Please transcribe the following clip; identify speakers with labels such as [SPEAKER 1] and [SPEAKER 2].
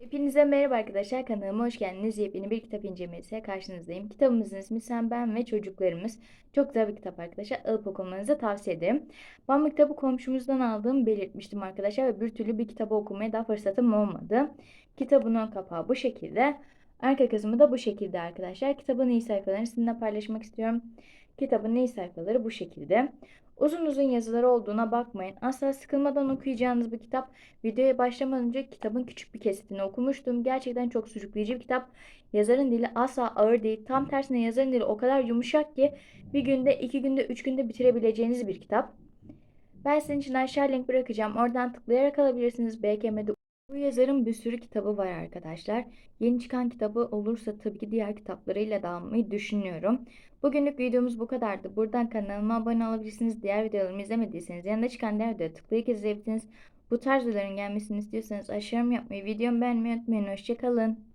[SPEAKER 1] Hepinize merhaba arkadaşlar kanalıma hoş geldiniz. Yepyeni bir kitap incelemesiyle karşınızdayım. Kitabımızın ismi Sen, Ben ve Çocuklarımız. Çok güzel bir kitap arkadaşlar. Alıp okumanızı tavsiye ederim. Ben bu kitabı komşumuzdan aldığımı belirtmiştim arkadaşlar ve bir türlü bir kitabı okumaya daha fırsatım olmadı. Kitabın ön kapağı bu şekilde. Arka kısmı da bu şekilde arkadaşlar. Kitabın iyi sayfalarını sizinle paylaşmak istiyorum. Kitabın iyi sayfaları bu şekilde. Uzun uzun yazıları olduğuna bakmayın. Asla sıkılmadan okuyacağınız bir kitap. Videoya başlamadan önce kitabın küçük bir kesitini okumuştum. Gerçekten çok sürükleyici bir kitap. Yazarın dili asla ağır değil. Tam tersine yazarın dili o kadar yumuşak ki bir günde, iki günde, üç günde bitirebileceğiniz bir kitap. Ben sizin için aşağı link bırakacağım. Oradan tıklayarak alabilirsiniz. BKM'de bu yazarın bir sürü kitabı var arkadaşlar. Yeni çıkan kitabı olursa tabii ki diğer kitaplarıyla da almayı düşünüyorum. Bugünlük videomuz bu kadardı. Buradan kanalıma abone olabilirsiniz. Diğer videolarımı izlemediyseniz yanında çıkan diğer videoya tıklayıp izleyebilirsiniz. Bu tarz videoların gelmesini istiyorsanız aşağı yorum yapmayı, videomu beğenmeyi unutmayın. Hoşçakalın.